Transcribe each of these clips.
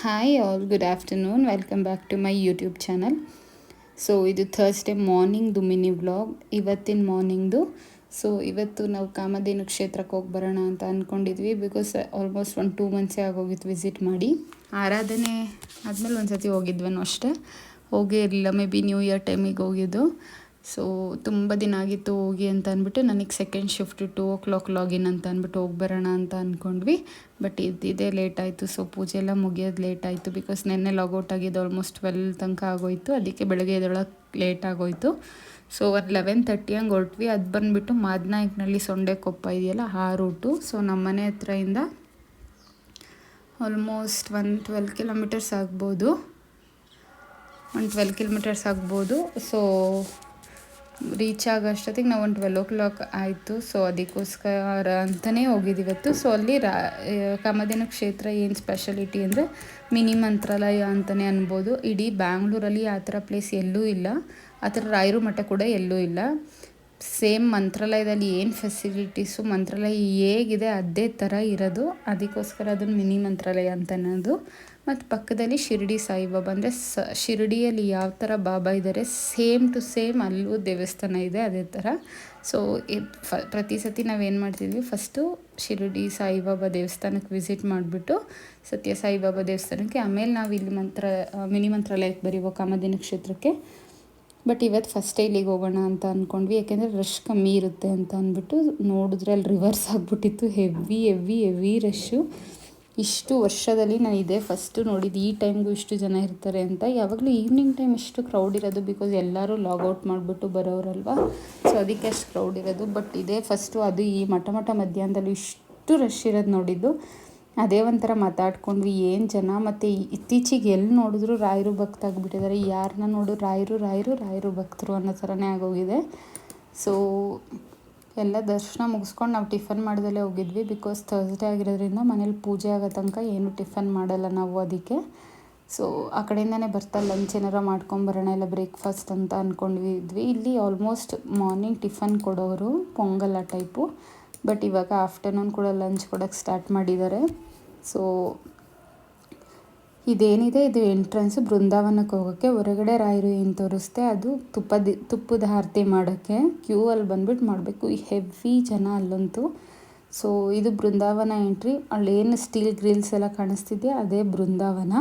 Hi all good afternoon welcome back to my YouTube channel so ಇದು Thursday ಮಾರ್ನಿಂಗ್ದು mini vlog ಇವತ್ತಿನ ಮಾರ್ನಿಂಗ್ದು so ಇವತ್ತು ನಾವು ಕಾಮಧೇನು ಕ್ಷೇತ್ರಕ್ಕೆ ಹೋಗಿ ಬರೋಣ ಅಂತ ಅಂದ್ಕೊಂಡಿದ್ವಿ ಬಿಕಾಸ್ ಆಲ್ಮೋಸ್ಟ್ ಒಂದು ಟೂ ಮಂತ್ಸೇ ಆಗೋಗಿತ್ತು ವಿಸಿಟ್ ಮಾಡಿ. ಆರಾಧನೆ ಆದಮೇಲೆ ಒಂದು ಸತಿ ಹೋಗಿದ್ವನೋ ಅಷ್ಟೇ. ಹೋಗೇ ಇರಲಿಲ್ಲ ಮೇ ಬಿ ನ್ಯೂ ಇಯರ್ ಟೈಮಿಗೆ ಹೋಗಿದ್ದು. ಸೊ ತುಂಬ ದಿನ ಆಗಿತ್ತು ಹೋಗಿ ಅಂತ ಅಂದ್ಬಿಟ್ಟು ನನಗೆ second shift two o'clock login ಅಂತ ಅಂದ್ಬಿಟ್ಟು ಹೋಗಿ ಬರೋಣ ಅಂತ ಅಂದ್ಕೊಂಡ್ವಿ ಬಟ್ ಇದ್ದಿದ್ದೇ ಲೇಟ್ ಆಯಿತು. ಸೊ ಪೂಜೆ ಎಲ್ಲ ಮುಗಿಯೋದು ಲೇಟ್ ಆಯಿತು ಬಿಕಾಸ್ ನೆನ್ನೆ ಲಾಗೌಟ್ ಆಗಿದ್ದು ಆಲ್ಮೋಸ್ಟ್ ಟ್ವೆಲ್ ತನಕ ಆಗೋಯಿತು. ಅದಕ್ಕೆ ಬೆಳಗ್ಗೆ ಎದ್ದೊಳಗೆ ಲೇಟ್ ಆಗೋಯಿತು. ಸೊ ಒಂದು ಲೆವೆನ್ ತರ್ಟಿ ಹಂಗೆ ಹೊರಟ್ವಿ. ಅದು ಬಂದುಬಿಟ್ಟು ಮಾದನಾಯಕ್ನಲ್ಲಿ ಸೊಂಡೆ ಕೊಪ್ಪ ಇದೆಯಲ್ಲ, ಆ ರೂಟು ಸೊ ನಮ್ಮ ಮನೆ ಹತ್ರದಿಂದ ಆಲ್ಮೋಸ್ಟ್ ಒನ್ ಟ್ವೆಲ್ ಕಿಲೋಮೀಟರ್ಸ್ ಆಗ್ಬೋದು. ಒಂದು ಟ್ವೆಲ್ ಕಿಲೋಮೀಟರ್ಸ್ ಆಗ್ಬೋದು. ಸೊ ರೀಚ್ ಆಗೋ ಅಷ್ಟೊತ್ತಿಗೆ ನಾವು ಒಂದು ಟ್ವೆಲ್ ಓ ಕ್ಲಾಕ್ ಆಯಿತು. ಸೊ ಅದಕ್ಕೋಸ್ಕರ ಅಂತಲೇ ಹೋಗಿದ್ದು ಇವತ್ತು. ಸೊ ಅಲ್ಲಿ ರಾ ಕಾಮಧೇನು ಕ್ಷೇತ್ರ ಏನು ಸ್ಪೆಷಾಲಿಟಿ ಅಂದರೆ ಮಿನಿ ಮಂತ್ರಾಲಯ ಅಂತಲೇ ಅನ್ಬೋದು. ಇಡೀ ಬ್ಯಾಂಗ್ಳೂರಲ್ಲಿ ಆ ಥರ ಪ್ಲೇಸ್ ಎಲ್ಲೂ ಇಲ್ಲ. ಆ ಥರ ರಾಯರು ಮಠ ಕೂಡ ಎಲ್ಲೂ ಇಲ್ಲ. ಸೇಮ್ ಮಂತ್ರಾಲಯದಲ್ಲಿ ಏನು ಫೆಸಿಲಿಟೀಸು ಮಂತ್ರಾಲಯ ಹೇಗಿದೆ ಅದೇ ಥರ ಇರೋದು. ಅದಕ್ಕೋಸ್ಕರ ಅದನ್ನು ಮಿನಿ ಮಂತ್ರಾಲಯ ಅಂತ ಅನ್ನೋದು. ಮತ್ತು ಪಕ್ಕದಲ್ಲಿ ಶಿರಡಿ ಸಾಯಿಬಾಬಾ. ಅಂದರೆ ಸ, ಶಿರಡಿಯಲ್ಲಿ ಯಾವ ಥರ ಬಾಬಾ ಇದ್ದಾರೆ ಸೇಮ್ ಟು ಸೇಮ್ ಅಲ್ಲೂ ದೇವಸ್ಥಾನ ಇದೆ ಅದೇ ಥರ ಸೊ ಫ, ಪ್ರತಿ ಸತಿ ನಾವೇನು ಮಾಡ್ತಿದ್ವಿ ಫಸ್ಟು ಶಿರಡಿ ಸಾಯಿಬಾಬಾ ದೇವಸ್ಥಾನಕ್ಕೆ ವಿಸಿಟ್ ಮಾಡಿಬಿಟ್ಟು ಸತ್ಯ ಸಾಯಿಬಾಬಾ ದೇವಸ್ಥಾನಕ್ಕೆ. ಆಮೇಲೆ ನಾವು ಇಲ್ಲಿ ಮಂತ್ರ, ಮಿನಿ ಮಂತ್ರಾಲಯಕ್ಕೆ ಬರೀವೋ ಕಾಮಧೇನು ಕ್ಷೇತ್ರಕ್ಕೆ ಬಟ್ ಇವತ್ತು ಫಸ್ಟ್ ಇಲ್ಲಿಗೆ ಹೋಗೋಣ ಅಂತ ಅಂದ್ಕೊಂಡ್ವಿ ಯಾಕೆಂದರೆ ರಶ್ ಕಮ್ಮಿ ಇರುತ್ತೆ ಅಂತ ಅಂದ್ಬಿಟ್ಟು ನೋಡಿದ್ರೆ ಅಲ್ಲಿ ರಿವರ್ಸ್ ಆಗಿಬಿಟ್ಟಿತ್ತು. ಹೆವಿ ಹೆವಿ ಹೆವಿ ರಶ್ಶು ಇಷ್ಟು ವರ್ಷದಲ್ಲಿ ನಾನು ಇದೇ ಫಸ್ಟು ನೋಡಿದ್ದು. ಈ ಟೈಮ್ಗೂ ಇಷ್ಟು ಜನ ಇರ್ತಾರೆ ಅಂತ. ಯಾವಾಗಲೂ ಈವ್ನಿಂಗ್ ಟೈಮ್ ಇಷ್ಟು ಕ್ರೌಡ್ ಇರೋದು ಬಿಕಾಸ್ ಎಲ್ಲರೂ ಲಾಗೌಟ್ ಮಾಡಿಬಿಟ್ಟು ಬರೋರಲ್ವ? ಸೊ ಅದಕ್ಕೆ ಅಷ್ಟು ಕ್ರೌಡ್ ಇರೋದು. ಬಟ್ ಇದೇ ಫಸ್ಟು ಅದು ಈ ಮಠ ಮಠ ಮಧ್ಯಾಹ್ನದಲ್ಲಿ ಇಷ್ಟು ರಶ್ ಇರೋದು ನೋಡಿದ್ದು. ಅದೇ ಒಂಥರ ಮಾತಾಡ್ಕೊಂಡ್ವಿ, ಏನು ಜನ ಮತ್ತು ಇತ್ತೀಚೆಗೆ ಎಲ್ಲಿ ನೋಡಿದ್ರು ರಾಯರು ಭಕ್ತಾಗ್ಬಿಟ್ಟಿದ್ದಾರೆ ಯಾರನ್ನ ನೋಡು ರಾಯರು ರಾಯರು ರಾಯರು ಭಕ್ತರು ಅನ್ನೋ ಥರನೇ ಆಗೋಗಿದೆ. ಸೊ ಎಲ್ಲ ದರ್ಶನ ಮುಗಿಸ್ಕೊಂಡು ನಾವು ಟಿಫನ್ ಮಾಡ್ದಲ್ಲೇ ಹೋಗಿದ್ವಿ ಬಿಕಾಸ್ ಥರ್ಸ್ಡೇ ಆಗಿರೋದ್ರಿಂದ ಮನೇಲಿ ಪೂಜೆ ಆಗೋ ತನಕ ಏನು ಟಿಫನ್ ಮಾಡಲ್ಲ ನಾವು ಅದಕ್ಕೆ. ಸೊ ಆ ಕಡೆಯಿಂದನೇ ಬರ್ತಾ ಲಂಚ್ ಏನಾರ ಮಾಡ್ಕೊಂಬರೋಣ ಇಲ್ಲ ಬ್ರೇಕ್ಫಾಸ್ಟ್ ಅಂತ ಅಂದ್ಕೊಂಡಿದ್ವಿ ಇಲ್ಲಿ ಆಲ್ಮೋಸ್ಟ್ ಮಾರ್ನಿಂಗ್ ಟಿಫನ್ ಕೊಡೋರು, ಪೊಂಗಲ್ ಆ ಟೈಪು ಬಟ್ ಇವಾಗ ಆಫ್ಟರ್ನೂನ್ ಕೂಡ ಲಂಚ್ ಕೊಡೋಕ್ಕೆ ಸ್ಟಾರ್ಟ್ ಮಾಡಿದ್ದಾರೆ. ಸೊ ಇದೇನಿದೆ? ಇದು ಎಂಟ್ರೆನ್ಸು ಬೃಂದಾವನಕ್ಕೆ ಹೋಗೋಕ್ಕೆ ಹೊರಗಡೆ ರಾಯರು ಏನು ತೋರಿಸ್ತೆ ಅದು ತುಪ್ಪದ ತುಪ್ಪದ ಆರತಿ ಮಾಡೋಕ್ಕೆ ಕ್ಯೂ ಅಲ್ಲಿ ಬಂದ್ಬಿಟ್ಟು ಮಾಡಬೇಕು. ಹೆವಿ ಜನ ಅಲ್ಲಂತೂ. ಸೊ ಇದು ಬೃಂದಾವನ ಎಂಟ್ರಿ ಅಲ್ಲೇನು ಸ್ಟೀಲ್ ಗ್ರಿಲ್ಸ್ ಎಲ್ಲ ಕಾಣಿಸ್ತಿದೆ ಅದೇ ಬೃಂದಾವನ.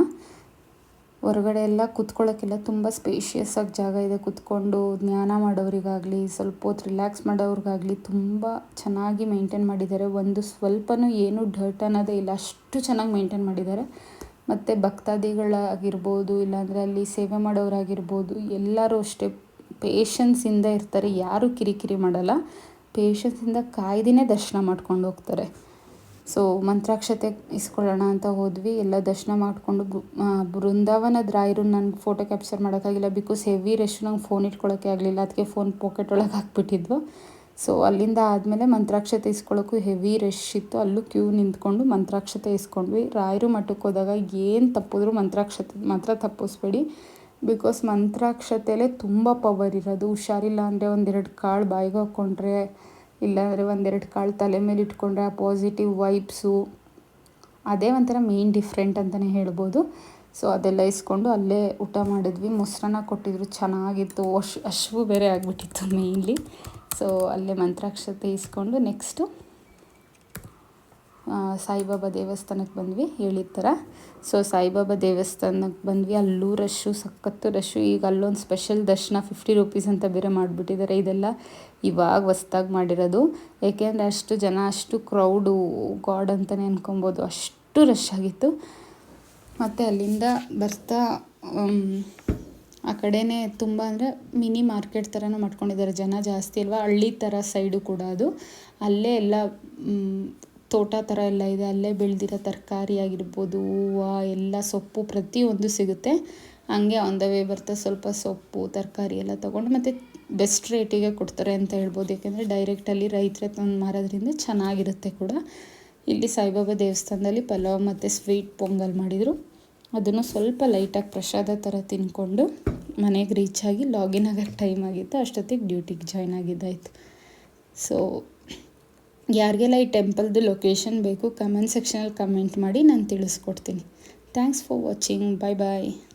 ಹೊರಗಡೆ ಎಲ್ಲ ಕುತ್ಕೊಳ್ಳೋಕ್ಕೆಲ್ಲ ತುಂಬ ಸ್ಪೇಷಿಯಸ್ ಆಗಿ ಜಾಗ ಇದೆ. ಕೂತ್ಕೊಂಡು ಜ್ಞಾನ ಮಾಡೋರಿಗಾಗಲಿ, ಸ್ವಲ್ಪ ಹೊತ್ತು ರಿಲ್ಯಾಕ್ಸ್ ಮಾಡೋರಿಗಾಗಲಿ ತುಂಬ ಚೆನ್ನಾಗಿ ಮೇಂಟೈನ್ ಮಾಡಿದ್ದಾರೆ. ಒಂದು ಸ್ವಲ್ಪನೂ ಏನು ಡರ್ಟ್ ಅನ್ನೋದೇ ಇಲ್ಲ, ಅಷ್ಟು ಚೆನ್ನಾಗಿ ಮೇಂಟೈನ್ ಮಾಡಿದ್ದಾರೆ. ಮತ್ತು ಭಕ್ತಾದಿಗಳಾಗಿರ್ಬೋದು ಇಲ್ಲಾಂದರೆ ಅಲ್ಲಿ ಸೇವೆ ಮಾಡೋರಾಗಿರ್ಬೋದು, ಎಲ್ಲರೂ ಅಷ್ಟೇ ಪೇಷನ್ಸಿಂದ ಇರ್ತಾರೆ. ಯಾರೂ ಕಿರಿಕಿರಿ ಮಾಡಲ್ಲ ಪೇಷನ್ಸಿಂದ ಕಾಯ್ದಿನೇ ದರ್ಶನ ಮಾಡ್ಕೊಂಡು ಹೋಗ್ತಾರೆ. ಸೊ ಮಂತ್ರಾಕ್ಷತೆ ಇಸ್ಕೊಳ್ಳೋಣ ಅಂತ ಹೋದ್ವಿ. ಎಲ್ಲ ದರ್ಶನ ಮಾಡಿಕೊಂಡು ಬೃಂದಾವನದ ರಾಯರು ನನಗೆ ಫೋಟೋ ಕ್ಯಾಪ್ಚರ್ ಮಾಡೋಕ್ಕಾಗಿಲ್ಲ ಬಿಕಾಸ್ ಹೆವಿ ರಶ್ ನಂಗೆ ಫೋನ್ ಇಟ್ಕೊಳ್ಳೋಕ್ಕೆ ಆಗಲಿಲ್ಲ. ಅದಕ್ಕೆ ಫೋನ್ ಪಾಕೆಟ್ ಒಳಗೆ ಹಾಕ್ಬಿಟ್ಟಿದ್ವು. ಸೊ ಅಲ್ಲಿಂದ ಆದಮೇಲೆ ಮಂತ್ರಾಕ್ಷತೆ ಇಸ್ಕೊಳ್ಳೋಕ್ಕೂ ಹೆವಿ ರಶ್ ಇತ್ತು. ಅಲ್ಲೂ ಕ್ಯೂ ನಿಂತ್ಕೊಂಡು ಮಂತ್ರಾಕ್ಷತೆ ಇಸ್ಕೊಂಡ್ವಿ. ರಾಯರು ಮಠಕ್ಕೆ ಹೋದಾಗ ಏನು ತಪ್ಪಿದ್ರು ಮಂತ್ರಾಕ್ಷತೆ ಮಾತ್ರ ತಪ್ಪಿಸ್ಬೇಡಿ. ಬಿಕಾಸ್ ಮಂತ್ರಾಕ್ಷತೆಯಲ್ಲೇ ತುಂಬ ಪವರ್ ಇರೋದು. ಹುಷಾರಿಲ್ಲ ಅಂದರೆ ಒಂದೆರಡು ಕಾಳು ಬಾಯಿಗೆ ಹಾಕ್ಕೊಂಡ್ರೆ ಇಲ್ಲಾಂದರೆ ಒಂದೆರಡು ಕಾಳು ತಲೆ ಮೇಲೆ ಇಟ್ಕೊಂಡ್ರೆ ಆ ಪಾಸಿಟಿವ್ ವೈಬ್ಸು ಅದೇ ಒಂಥರ ಮೇನ್ ಡಿಫ್ರೆಂಟ್ ಅಂತಲೇ ಹೇಳ್ಬೋದು. ಸೊ ಅದೆಲ್ಲ ಇಸ್ಕೊಂಡು ಅಲ್ಲೇ ಊಟ ಮಾಡಿದ್ವಿ. ಮೊಸರನ್ನ ಕೊಟ್ಟಿದ್ರು. ಚೆನ್ನಾಗಿತ್ತು. ಅಶ್, ಅಶ್ವು ಬೇರೆ ಆಗಿಬಿಟ್ಟಿತ್ತು ಮೇಯ್ನ್ಲಿ ಸೊ ಅಲ್ಲೇ ಮಂತ್ರಾಕ್ಷತೆ ಇಸ್ಕೊಂಡು ನೆಕ್ಸ್ಟು ಸಾಯಿಬಾಬಾ ದೇವಸ್ಥಾನಕ್ಕೆ ಬಂದ್ವಿ, ಹೇಳಿದ ಥರ. ಸೊ ಸಾಯಿಬಾಬಾ ದೇವಸ್ಥಾನಕ್ಕೆ ಬಂದ್ವಿ. ಅಲ್ಲೂ ರಶ್ಶು ಸಖತ್ತು ರಶ್ಶು ಈಗ ಅಲ್ಲೊಂದು ಸ್ಪೆಷಲ್ ದರ್ಶನ ಫಿಫ್ಟಿ ರುಪೀಸ್ ಅಂತ ಬೇರೆ ಮಾಡಿಬಿಟ್ಟಿದ್ದಾರೆ. ಇದೆಲ್ಲ ಇವಾಗ ಹೊಸ್ದಾಗಿ ಮಾಡಿರೋದು. ಏಕೆಂದರೆ ಅಷ್ಟು ಜನ, ಅಷ್ಟು ಕ್ರೌಡು ಗಾಡ್ ಅಂತಲೇ ಅನ್ಕೊಬೋದು. ಅಷ್ಟು ರಶ್ ಆಗಿತ್ತು. ಮತ್ತು ಅಲ್ಲಿಂದ ಬರ್ತಾ ಆ ಕಡೆನೇ ತುಂಬ ಅಂದರೆ ಮಿನಿ ಮಾರ್ಕೆಟ್ ಥರನೂ ಮಾಡ್ಕೊಂಡಿದ್ದಾರೆ. ಜನ ಜಾಸ್ತಿ ಅಲ್ವಾ? ಹಳ್ಳಿ ಥರ ಸೈಡು ಕೂಡ ಅದು. ಅಲ್ಲೇ ಎಲ್ಲ ತೋಟ ಥರ ಎಲ್ಲ ಇದೆ, ಅಲ್ಲೇ ಬೆಳೆದಿರೋ ತರಕಾರಿ ಆಗಿರ್ಬೋದು, ಹೂವು, ಎಲ್ಲ ಸೊಪ್ಪು ಪ್ರತಿಯೊಂದು ಸಿಗುತ್ತೆ. ಹಂಗೆ ಆನ್ ದ ವೇ ಬರ್ತಾ ಸ್ವಲ್ಪ ಸೊಪ್ಪು, ತರಕಾರಿ ಎಲ್ಲ ತೊಗೊಂಡು ಮತ್ತು ಬೆಸ್ಟ್ ರೇಟಿಗೆ ಕೊಡ್ತಾರೆ ಅಂತ ಹೇಳ್ಬೋದು. ಯಾಕೆಂದರೆ ಡೈರೆಕ್ಟಲ್ಲಿ ರೈತರೇ ತಂದು ಮಾರೋದ್ರಿಂದ ಚೆನ್ನಾಗಿರುತ್ತೆ ಕೂಡ. ಇಲ್ಲಿ ಸಾಯಿಬಾಬಾ ದೇವಸ್ಥಾನದಲ್ಲಿ ಪಲಾವ್ ಮತ್ತು ಸ್ವೀಟ್ ಪೊಂಗಲ್ ಮಾಡಿದರು. ಅದನ್ನು ಸ್ವಲ್ಪ ಲೈಟಾಗಿ ಪ್ರಸಾದ ಥರ ತಿಂದ್ಕೊಂಡು ಮನೆಗೆ ರೀಚ್ ಆಗಿ ಲಾಗಿನ್ ಆಗೋಕ್ಕೆ ಟೈಮ್ ಆಗಿತ್ತು. ಅಷ್ಟೊತ್ತಿಗೆ ಡ್ಯೂಟಿಗೆ ಜಾಯ್ನ್ ಆಗಿದ್ದಾಯಿತು. ಸೊ ಯಾರಿಗೆಲ್ಲ ಈ ಟೆಂಪಲ್ದು ಲೊಕೇಶನ್ ಬೇಕು, ಕಮೆಂಟ್ ಸೆಕ್ಷನಲ್ಲಿ ಕಮೆಂಟ್ ಮಾಡಿ ನಾನು ತಿಳಿಸ್ಕೊಡ್ತೀನಿ. Thanks for watching. Bye bye.